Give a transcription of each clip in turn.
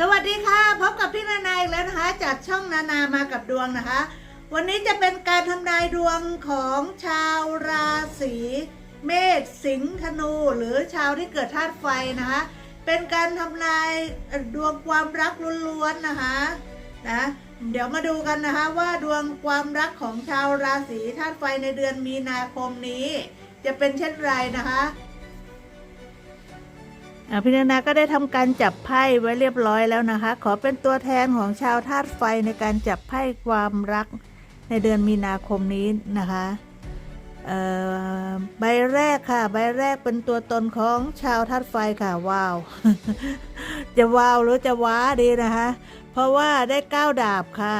สวัสดีค่ะพบกับพี่นานาอีกแล้วนะคะ จากช่องนานามากับดวงนะคะ วันนี้จะเป็นการทำนายดวงของชาวราศีเมษสิงห์ธนู หรือชาวที่เกิดธาตุไฟนะคะ เป็นการทำนายดวงความรักล้วนๆนะคะนะเดี๋ยวมาดูกันนะคะว่าดวงความรักของชาวราศีธาตุไฟในเดือนมีนาคมนี้ จะเป็นเช่นไรนะคะ พี่นานาก็ได้ทำการจับไพ่ไว้เรียบร้อยแล้วนะคะ ขอเป็นตัวแทนของชาวธาตุไฟในการจับไพ่ความรักในเดือนมีนาคมนี้นะคะใบแรกค่ะ ใบแรกเป็นตัวตนของชาวธาตุไฟค่ะ ว้าว จะว้าวหรือจะว้าดีนะคะ เพราะว่าได้เก้าดาบค่ะ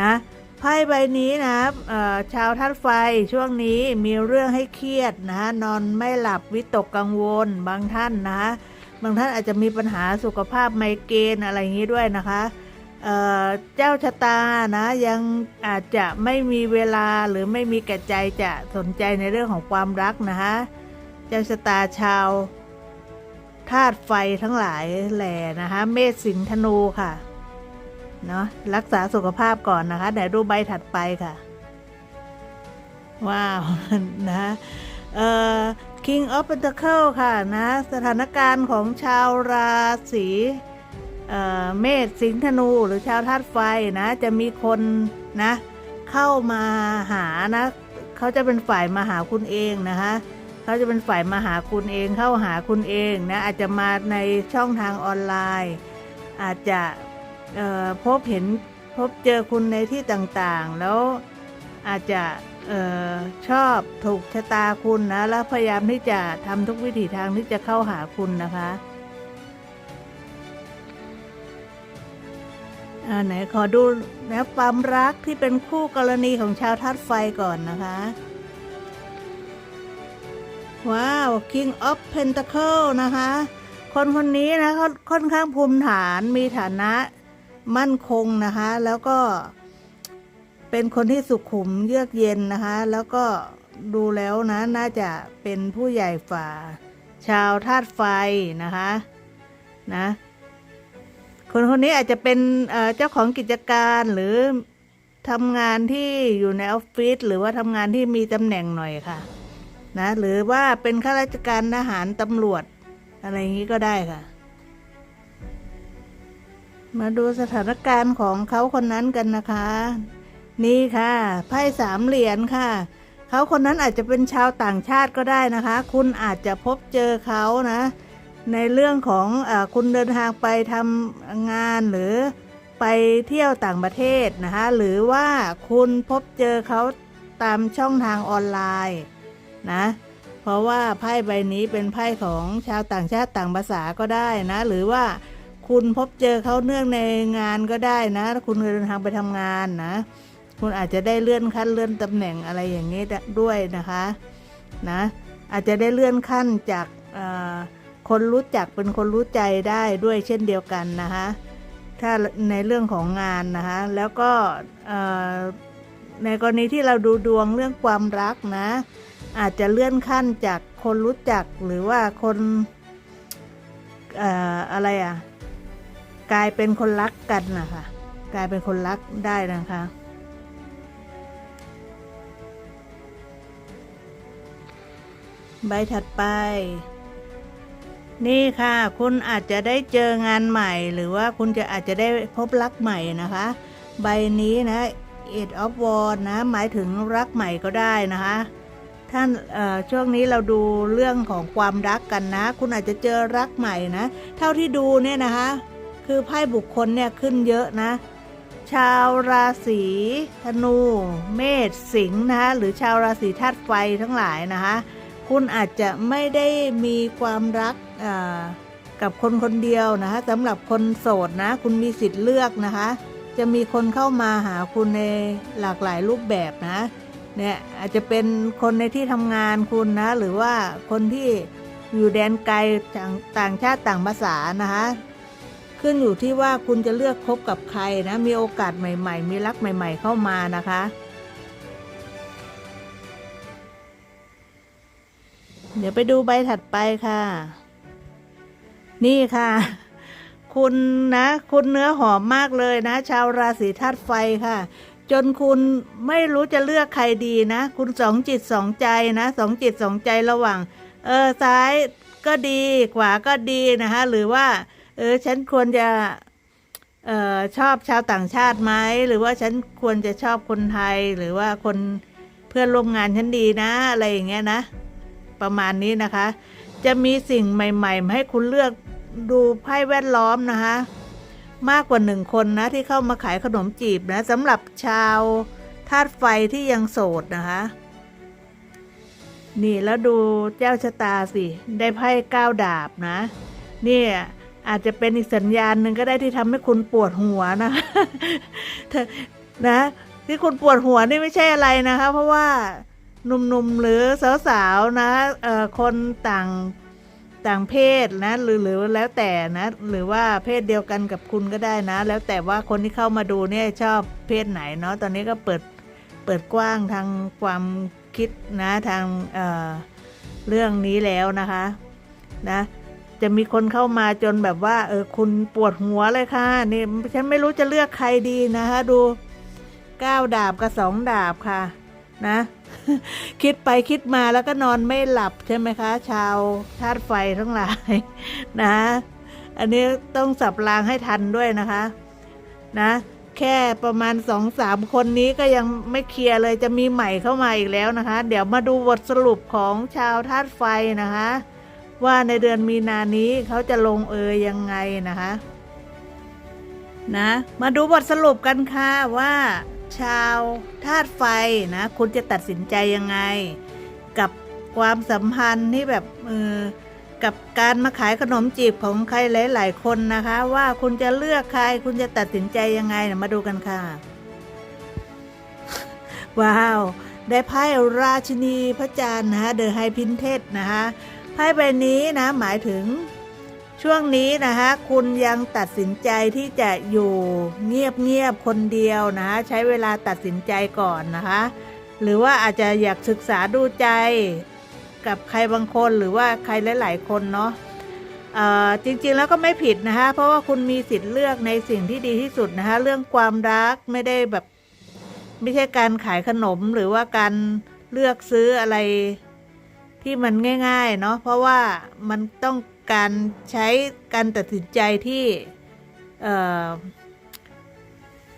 นะ ไพ่ใบนี้นะชาวธาตุไฟช่วงนี้มีเรื่องให้เครียดนะนอนไม่หลับวิตกกังวลบางท่านนะบางท่านอาจจะมีปัญหาสุขภาพไมเกรนอะไรอย่างนี้ด้วยนะคะเเจ้าชะตานะยังอาจจะไม่มีเวลาหรือไม่มีแก่ใจจะสนใจในเรื่องของความรักนะคะเจ้าชะตาชาวธาตุไฟทั้งหลายแหล่นะคะเมษสิงห์ธนูค่ะ เนาะรักษาสุขภาพก่อนนะคะเดี๋ยวดูใบถัดไปค่ะ ว้าวนะเอ่อ King of Pentacle ค่ะ นะ สถานการณ์ของชาวราศีเอ่อเมษสิงห์ธนูหรือชาวธาตุไฟนะ จะมีคนนะ เข้ามาหานะเขาจะเป็นฝ่ายมาหาคุณเองนะคะเขาจะเป็นฝ่ายมาหาคุณเองเข้าหาคุณเองนะอาจจะมาในช่องทางออนไลน์ อาจจะ พบเห็นพบเจอคุณในที่ต่างๆ แล้วอาจจะออชอบถูกชะตาคุณนะ แล้วพยายามที่จะทำทุกวิถีทางที่จะเข้าหาคุณนะคะไหนขอดูนะความรักที่เป็นคู่กรณีของชาวธาตุไฟก่อนนะคะ ว้าว King of Pentacle นะคะ คนคนนี้นะเขาค่อนข้างภูมิฐานมีฐานะ มั่นคงนะคะ แล้วก็เป็นคนที่สุขุมเยือกเย็นนะคะ แล้วก็ดูแล้วนะ น่าจะเป็นผู้ใหญ่ฝ่า ชาวธาตุไฟนะคะนะคนคนนี้อาจจะเป็นเจ้าของกิจการหรือทำงานที่อยู่ในออฟฟิศหรือว่าทำงานที่มีตำแหน่งหน่อยค่ะ นะ หรือว่าเป็นข้าราชการทหารตำรวจ อะไรอย่างนี้ก็ได้ค่ะ มาดูสถานการณ์ของเขาคนนั้นกันนะคะ นี่ค่ะไพ่สามเหรียญค่ะ เขาคนนั้นอาจจะเป็นชาวต่างชาติก็ได้นะคะ คุณอาจจะพบเจอเขานะ ในเรื่องของอคุณเดินทางไปทำงานหรือไปเที่ยวต่างประเทศนะคะ หรือว่าคุณพบเจอเขาตามช่องทางออนไลน์นะ เพราะว่าไพ่ใบนี้เป็นไพ่ของชาวต่างชาติต่างภาษาก็ได้นะ หรือว่า คุณพบเจอเขาเนื่องในงานก็ได้นะคุณเดินทางไปทำงานนะ คุณอาจจะได้เลื่อนขั้นเลื่อนตำแหน่งอะไรอย่างนี้ด้วยนะคะนะอาจจะได้เลื่อนขั้นจากคนรู้จักเป็นคนรู้ใจได้ด้วยเช่นเดียวกันนะคะถ้าในเรื่องของงานนะคะแล้วก็ในกรณีที่เราดูดวงเรื่องความรักนะ อาจจะเลื่อนขั้นจากคนรู้จักหรือว่าคนอออะไรอะ กลายเป็นคนรักกันนะคะกลายเป็นคนรักได้นะคะใบถัดไป นี่ค่ะ คุณอาจจะได้เจองานใหม่ หรือว่าคุณจะอาจจะได้พบรักใหม่นะคะ ใบนี้นะ Eight of Wands นะ หมายถึงรักใหม่ก็ได้นะคะท่านช่วงนี้เราดูเรื่องของความรักกันนะ คุณอาจจะเจอรักใหม่นะ เท่าที่ดูเนี่ยนะคะ คือไพ่บุคคลเนี่ยขึ้นเยอะนะ ชาวราศีธนู เมษสิงห์นะคะหรือชาวราศีธาตุไฟทั้งหลายนะคะคุณอาจจะไม่ได้มีความรักกับคนคนเดียวนะคะสำหรับคนโสดนะ คุณมีสิทธิ์เลือกนะคะ จะมีคนเข้ามาหาคุณในหลากหลายรูปแบบนะเนี่ยอาจจะเป็นคนในที่ทำงานคุณนะ หรือว่าคนที่อยู่แดนไกลต่างชาติต่างภาษานะคะ ขึ้นอยู่ที่ว่าคุณจะเลือกคบกับใครนะ มีโอกาสใหม่ ๆ มีรักใหม่ ๆ เข้ามานะคะ เดี๋ยวไปดูใบถัดไปค่ะ นี่ค่ะ คุณนะ คุณเนื้อหอมมากเลยนะ ชาวราศีธาตุไฟค่ะ จนคุณไม่รู้จะเลือกใครดีนะ คุณสองจิตสองใจนะสองจิตสองใจระหว่าง เออซ้ายก็ดีขวาก็ดีนะคะหรือว่า เออ ฉันควรจะเออชอบชาวต่างชาติไหมหรือว่าฉันควรจะชอบคนไทยหรือว่าคนเพื่อนร่วมงานฉันดีนะ อะไรอย่างเงี้ยนะ ประมาณนี้นะคะ จะมีสิ่งใหม่ๆมาให้คุณเลือกดูไพ่แวดล้อมนะคะ มากกว่าหนึ่งคนนะ ที่เข้ามาขายขนมจีบนะสำหรับชาวธาตุไฟที่ยังโสดนะคะ นี่แล้วดูเจ้าชะตาสิ ได้ไพ่ก้าวดาบนะ เนี่ย อาจจะเป็นอีกสัญญาณหนึ่งก็ได้ที่ทำให้คุณปวดหัวนะเธอนะ ที่คุณปวดหัวนี่ไม่ใช่อะไรนะคะ เพราะว่าหนุ่มๆหรือสาวๆนะเอ่อคนต่างต่างเพศนะหรือหรือแล้วแต่นะ หรือว่าเพศเดียวกันกับคุณก็ได้นะ แล้วแต่ว่าคนที่เข้ามาดูเนี่ยชอบเพศไหนเนาะตอนนี้ก็เปิดเปิดกว้างทางความคิดนะทางเเรื่องนี้แล้วนะคะ นะ จะมีคนเข้ามาจนแบบว่าเออคุณปวดหัวเลยค่ะนี่ฉันไม่รู้จะเลือกใครดีนะคะดูเก้าดาบกับสองดาบค่ะ นะ คิดไปคิดมาแล้วก็นอนไม่หลับใช่ไหมคะ ชาวธาตุไฟทั้งหลายนะ อันนี้ต้องสับรางให้ทันด้วยนะคะ นะแค่ประมาณสองสามคนนี้ก็ยังไม่เคลียร์เลยจะมีใหม่เข้ามาอีกแล้วนะคะ เดี๋ยวมาดูบทสรุปของชาวธาตุไฟนะคะ ว่าในเดือนมีนานี้เขาจะลงเอยยังไงนะคะนะมาดูบทสรุปกันค่ะว่า ชาวธาตุไฟนะ คุณจะตัดสินใจยังไง กับความสัมพันธ์ที่แบบเออกับการมาขายขนมจีบของใครหลาย ๆ คนนะคะ ว่าคุณจะเลือกใคร คุณจะตัดสินใจยังไงนะมาดูกันค่ะ ว้าว ได้ไพ่ราชินีพระจันทร์นะคะเดอะไฮพินเทสนะคะ ไพ่ใบนี้นะหมายถึง ช่วงนี้นะคะคุณยังตัดสินใจที่จะอยู่เงียบๆคนเดียวนะคะใช้เวลาตัดสินใจก่อนนะคะ หรือว่าอาจจะอยากศึกษาดูใจ กับใครบางคนหรือว่าใครหลายๆคนเนาะจริงๆแล้วก็ไม่ผิดนะคะ เพราะว่าคุณมีสิทธิ์เลือกในสิ่งที่ดีที่สุดนะคะ เรื่องความรักไม่ได้แบบ ไม่ใช่การขายขนมหรือว่าการเลือกซื้ออะไร ที่มันง่าย ๆ เนาะเพราะว่ามันต้องการใช้การตัดสินใจที่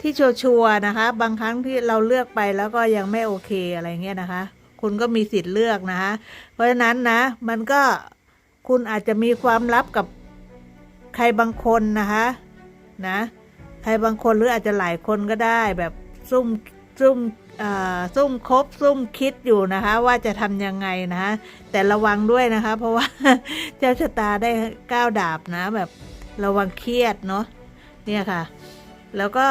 ที่ชัวร์ๆนะคะ บางครั้งที่เราเลือกไปแล้วก็ยังไม่โอเคอะไรเงี้ยนะคะ คุณก็มีสิทธิ์เลือกนะคะ เพราะฉะนั้นนะ มันก็คุณอาจจะมีความลับกับใครบางคนนะคะนะ ใครบางคนหรืออาจจะหลายคนก็ได้แบบซุ่มซุ่ม ซุ่มคบซุ่มคิดอยู่นะคะ ว่าจะทำยังไงนะะแต่ระวังด้วยนะคะ เพราะว่าเจ้าชะตาได้ก้าวดาบนะ แบบระวังเครียดเนาะเนี่ยค่ะ แล้วก็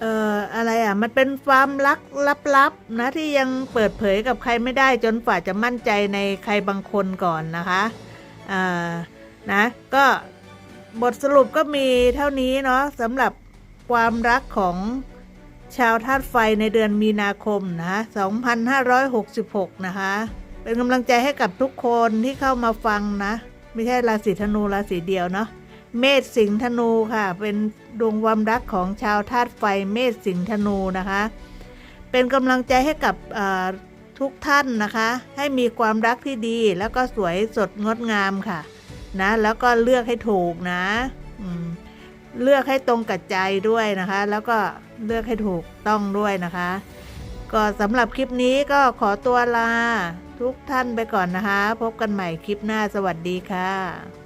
เอ่ออะไรอะ มันเป็นความลักลับๆนะที่ยังเปิดเผยกับใครไม่ได้จนฝ่าจะมั่นใจในใครบางคนก่อนนะคะอ่านะก็บทสรุปก็มีเท่านี้เนาะสำหรับความรักของ ชาวธาตุไฟในเดือนมีนาคมนะคะ2566 นะคะ เป็นกำลังใจให้กับทุกคนที่เข้ามาฟังนะ ไม่ใช่ราศีธนูราศีเดียวเนาะ เมษสิงห์ธนูค่ะ เป็นดวงความรักของชาวธาตุไฟเมษสิงห์ธนูนะคะ เป็นกำลังใจให้กับทุกท่านนะคะ ให้มีความรักที่ดีแล้วก็สวยสดงดงามค่ะ นะ แล้วก็เลือกให้ถูกนะ เลือกให้ตรงกับใจด้วยนะคะ แล้วก็ เลือกให้ถูกต้องด้วยนะคะ ก็สำหรับคลิปนี้ก็ขอตัวลา ทุกท่านไปก่อนนะคะ พบกันใหม่คลิปหน้าสวัสดีค่ะ